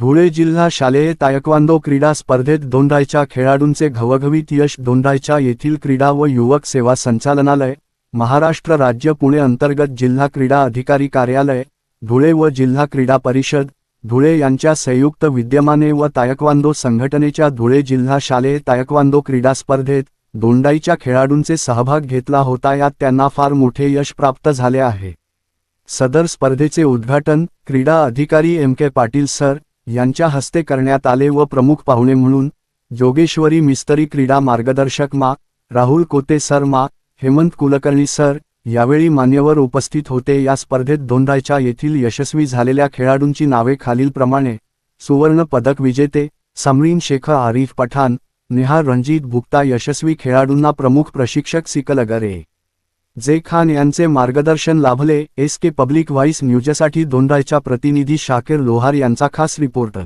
धुळे जिल्हा शालेय तायक्वांदो क्रीडा स्पर्धेत धोंडायच्या खेळाडूंचे घवघवीत यश दोंडाईच्या येथील क्रीडा व युवक सेवा संचालनालय महाराष्ट्र राज्य पुणे अंतर्गत जिल्हा क्रीडा अधिकारी कार्यालय धुळे व जिल्हा क्रीडा परिषद धुळे यांच्या संयुक्त विद्यमाने व तायक्वांदो संघटनेच्या धुळे जिल्हा शालेय तायक्वांदो क्रीडा स्पर्धेत दोंडाईच्या खेळाडूंचे सहभाग घेतला होता यात त्यांना फार मोठे यश प्राप्त झाले आहे. सदर स्पर्धेचे उद्घाटन क्रीडा अधिकारी एम के पाटील सर यांच्या हस्ते करण्यात आले व प्रमुख पाहुणे म्हणून जोगेश्वरी मिस्तरी क्रीडा मार्गदर्शक मा. राहुल कोते सर मा. हेमंत कुलकर्णी सर यावेळी मान्यवर उपस्थित होते. या स्पर्धेत दोंडाईच्या येथील यशस्वी झालेल्या खेळाडूंची नावे खालीलप्रमाणे सुवर्ण पदक विजेते समरीन शेख आरिफ पठाण नेहा रणजित भुक्ता यशस्वी खेळाडूंना प्रमुख प्रशिक्षक सिकलगरे. जे खान यांचे मार्गदर्शन लाभले एस के पब्लिक व्हाईस न्यूजसाठी दोंडायच्या प्रतिनिधी शाकेर लोहार यांचा खास रिपोर्ट.